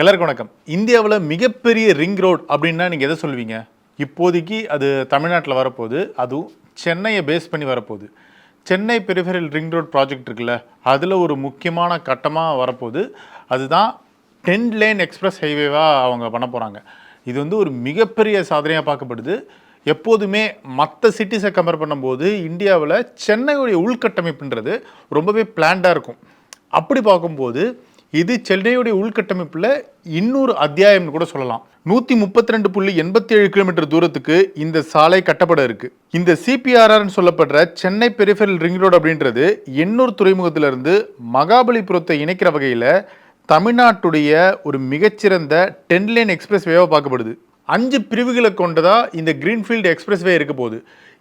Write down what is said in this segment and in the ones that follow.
எல்லாருக்கும் வணக்கம். இந்தியாவில் மிகப்பெரிய ரிங் ரோட் அப்படின்னா நீங்கள் எதை சொல்லுவீங்க? இப்போதைக்கு அது தமிழ்நாட்டில் வரப்போகுது. அதுவும் சென்னையை பேஸ் பண்ணி வரப்போகுது. Chennai peripheral ring road project இருக்குல்ல அதில் ஒரு முக்கியமான கட்டமாக வரப்போகுது. அதுதான் டென் லேன் எக்ஸ்பிரஸ் ஹைவேவாக அவங்க பண்ண போகிறாங்க இது வந்து ஒரு மிகப்பெரிய சாதனையாக பார்க்கப்படுது. எப்போதுமே மற்ற சிட்டிஸை கம்பேர் பண்ணும்போது இந்தியாவில் சென்னையுடைய உள்கட்டமைப்புன்றது ரொம்பவே பிளான்டாக இருக்கும். அப்படி பார்க்கும்போது இது சென்னையுடைய உள்கட்டமைப்பில் இன்னொரு அத்தியாயம்னு கூட சொல்லலாம். நூற்றி முப்பத்தி ரெண்டு புள்ளி எண்பத்தி ஏழு கிலோமீட்டர் தூரத்துக்கு இந்த சாலை கட்டப்பட இருக்கு. இந்த சிபிஆர்ஆர்னு சொல்லப்படுற சென்னை பெரிஃபரல் ரிங் ரோடு அப்படின்றது எண்ணூர் துறைமுகத்திலிருந்து மகாபலிபுரத்தை இணைக்கிற வகையில் தமிழ்நாட்டுடைய ஒரு மிகச்சிறந்த டென் லேன் எக்ஸ்பிரஸ் வேவாக பார்க்கப்படுது. அஞ்சு பிரிவுகளை கொண்டதா இந்த கிரீன்ஃபீல்டு எக்ஸ்பிரஸ் வே இருக்க போகுது.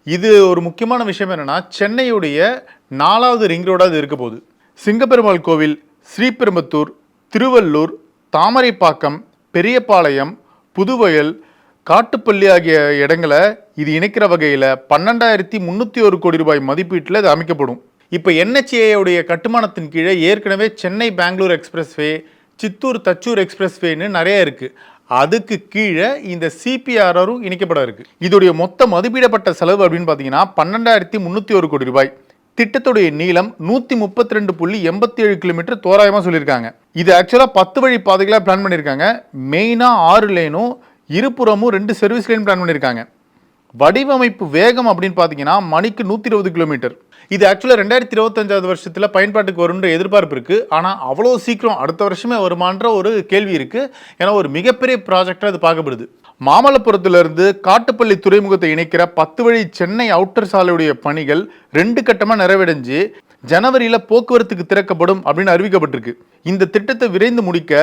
இது ஒரு முக்கியமான விஷயம் என்னென்னா சென்னையுடைய நாலாவது ரிங் ரோடாக இது இருக்க போகுது. சிங்கப்பெருமாள் கோவில் ஸ்ரீபெரும்புத்தூர் திருவள்ளூர் தாமரைப்பாக்கம் பெரியபாளையம் புதுவயல் காட்டுப்பள்ளி ஆகிய இடங்களை இது இணைக்கிற வகையில் பன்னெண்டாயிரத்தி முந்நூற்றி ஒரு கோடி ரூபாய் மதிப்பீட்டில் இது அமைக்கப்படும். இப்போ உடைய கட்டுமானத்தின் கீழே ஏற்கனவே சென்னை பெங்களூர் எக்ஸ்பிரஸ்வே சித்தூர் தச்சூர் எக்ஸ்பிரஸ்வேன்னு நிறைய இருக்குது அதுக்கு கீழே இந்த சிபிஆர்ஆரும் இணைக்கப்பட இருக்குது இதோடைய மொத்த மதிப்பிடப்பட்ட செலவு அப்படின்னு பார்த்தீங்கன்னா பன்னெண்டாயிரத்தி முந்நூற்றி ஒரு கோடி ரூபாய். திட்டத்துடைய நீளம் நூற்றி முப்பத்தி ரெண்டு புள்ளி எண்பத்தி ஏழு கிலோமீட்டர் தோராயமாக சொல்லியிருக்காங்க. இது ஆக்சுவலாக பத்து வழி பாதைகளாக பிளான் பண்ணியிருக்காங்க. மெயினாக ஆறு லேனும் இருபுறமும் ரெண்டு சர்வீஸ் லைன் பிளான் பண்ணியிருக்காங்க. வடிவமைப்பு வேகம் அப்படின்னு பார்த்தீங்கன்னா மணிக்கு நூற்றி இருபது கிலோமீட்டர் இது ஆக்சுவலாக ரெண்டாயிரத்தி இருபத்தஞ்சாவது வருஷத்தில் பயன்பாட்டுக்கு வரும்ன்ற எதிர்பார்ப்பு இருக்குது ஆனால் அவ்வளோ சீக்கிரம் அடுத்த வருஷமே வருமான்ற ஒரு கேள்வி இருக்குது ஏன்னா ஒரு மிகப்பெரிய ப்ராஜெக்டாக அது பார்க்கப்படுது. மாமல்லபுரத்திலிருந்து காட்டுப்பள்ளி துறைமுகத்தை இணைக்கிற பத்து வழி சென்னை அவுட்டர் சாலையுடைய பணிகள் ரெண்டு கட்டமாக நிறைவடைஞ்சு ஜனவரியில் போக்குவரத்துக்கு திறக்கப்படும் அப்படின்னு அறிவிக்கப்பட்டிருக்கு. இந்த திட்டத்தை விரைந்து முடிக்க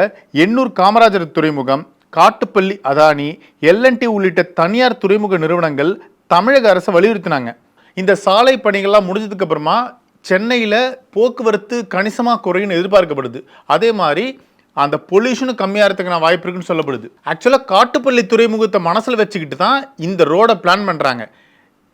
எண்ணூர் காமராஜர் துறைமுகம் காட்டுப்பள்ளி அதானி எல்என்டி உள்ளிட்ட தனியார் துறைமுக நிறுவனங்கள் தமிழக அரசை வலியுறுத்தினாங்க. இந்த சாலை பணிகள்லாம் முடிஞ்சதுக்கு அப்புறமா சென்னையில் போக்குவரத்து கணிசமாக குறையும் எதிர்பார்க்கப்படுது. அதே மாதிரி அந்த பொல்யூஷனும் கம்மியாகிறதுக்கான வாய்ப்பு இருக்குன்னு சொல்லப்படுது. ஆக்சுவலாக காட்டுப்பள்ளி துறைமுகத்தை மனசில் வச்சுக்கிட்டு தான் இந்த ரோடை பிளான் பண்ணுறாங்க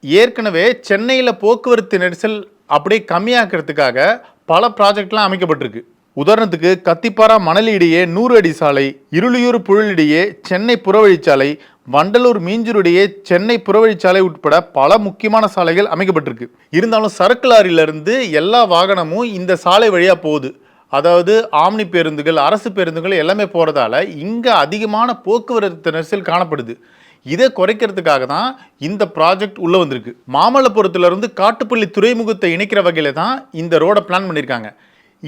ஏற்கனவே சென்னையில் போக்குவரத்து நெரிசல் அப்படியே கம்மியாக்கிறதுக்காக பல ப்ராஜெக்ட்லாம் அமைக்கப்பட்டிருக்கு. உதாரணத்துக்கு கத்திப்பாரா மணலி இடையே நூறு அடி சாலை இருளியூர் புழலிடையே சென்னை புறவழிச்சாலை வண்டலூர் மீஞ்சூரிடையே சென்னை புறவழிச்சாலை உட்பட பல முக்கியமான சாலைகள் அமைக்கப்பட்டிருக்கு. இருந்தாலும் சரக்கு லாரியிலிருந்து எல்லா வாகனமும் இந்த சாலை வழியாக போகுது. அதாவது ஆம்னி பேருந்துகள் அரசு பேருந்துகள் எல்லாமே போகிறதால இங்கே அதிகமான போக்குவரத்து நெரிசல் காணப்படுது. இதை குறைக்கிறதுக்காக தான் இந்த ப்ராஜெக்ட் உள்ளே வந்திருக்கு. மாமல்லபுரத்துலேருந்து காட்டுப்பள்ளி துறைமுகத்தை இணைக்கிற வகையில் தான் இந்த ரோடை பிளான் பண்ணியிருக்காங்க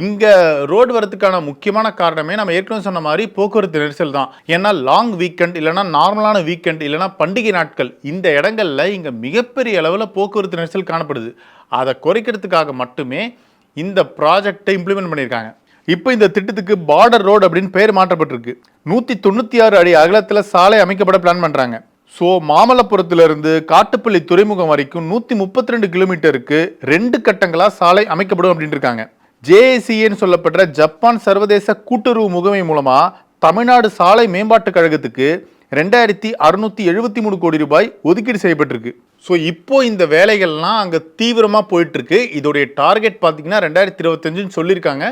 இங்கே ரோடு வரதுக்கான முக்கியமான காரணமே நம்ம ஏற்கனவே சொன்ன மாதிரி போக்குவரத்து நெரிசல் தான். ஏன்னா லாங் வீக்கெண்ட் இல்லைனா நார்மலான வீக்கெண்ட் இல்லைனா பண்டிகை நாட்கள் இந்த இடங்களில் இங்கே மிகப்பெரிய அளவில் போக்குவரத்து நெரிசல் காணப்படுது. அதை குறைக்கிறதுக்காக மட்டுமே இந்த ப்ராஜெக்டை இம்ப்ளிமெண்ட் பண்ணியிருக்காங்க. இப்போ இந்த திட்டத்துக்கு பார்டர் ரோடு அப்படின்னு பேர் மாற்றப்பட்டிருக்கு. நூற்றி தொண்ணூற்றி ஆறு அடி அகலத்தில் சாலை அமைக்கப்பட பிளான் பண்ணுறாங்க ஸோ மாமல்லபுரத்திலிருந்து காட்டுப்பள்ளி துறைமுகம் வரைக்கும் நூற்றி முப்பத்தி ரெண்டு கிலோமீட்டருக்கு ரெண்டு கட்டங்களாக சாலை அமைக்கப்படும் அப்படின்னு இருக்காங்க. ஜேஏசிஏன்னு சொல்லப்படுற ஜப்பான் சர்வதேச கூட்டுறவு முகமை மூலமாக தமிழ்நாடு சாலை மேம்பாட்டு கழகத்துக்கு ரெண்டாயிரத்தி அறுநூத்தி எழுபத்தி மூணு கோடி ரூபாய் ஒதுக்கீடு செய்யப்பட்டிருக்கு. ஸோ இப்போ இந்த வேலைகள்லாம் அங்கே தீவிரமாக போயிட்டுருக்கு. இதோடைய டார்கெட் பார்த்தீங்கன்னா ரெண்டாயிரத்தி இருபத்தஞ்சுன்னு சொல்லியிருக்காங்க.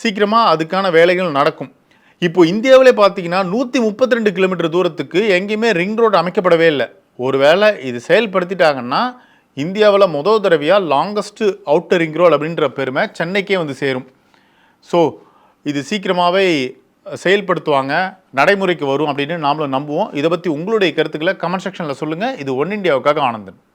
சீக்கிரமாக அதுக்கான வேலைகள் நடக்கும். இப்போ இந்தியாவிலே பார்த்தீங்கன்னா நூற்றி முப்பத்தி ரெண்டு கிலோமீட்டர் தூரத்துக்கு எங்கேயுமே ரிங் ரோடு அமைக்கப்படவே இல்லை. ஒருவேளை இது செயல்படுத்திட்டாங்கன்னா இந்தியாவில் முதல் தடவையாக லாங்கஸ்ட்டு அவுட்டர் ரிங் ரோல் அப்படின்ற பெருமை சென்னைக்கே வந்து சேரும். ஸோ இது சீக்கிரமாகவே செயல்படுத்துவாங்க நடைமுறைக்கு வரும் அப்படின்னு நாமளும் நம்புவோம். இதை பற்றி உங்களுடைய கருத்துக்களை கமெண்ட் செக்ஷனில் சொல்லுங்கள் இது ஒன் இண்டியாவுக்காக ஆனந்தன்.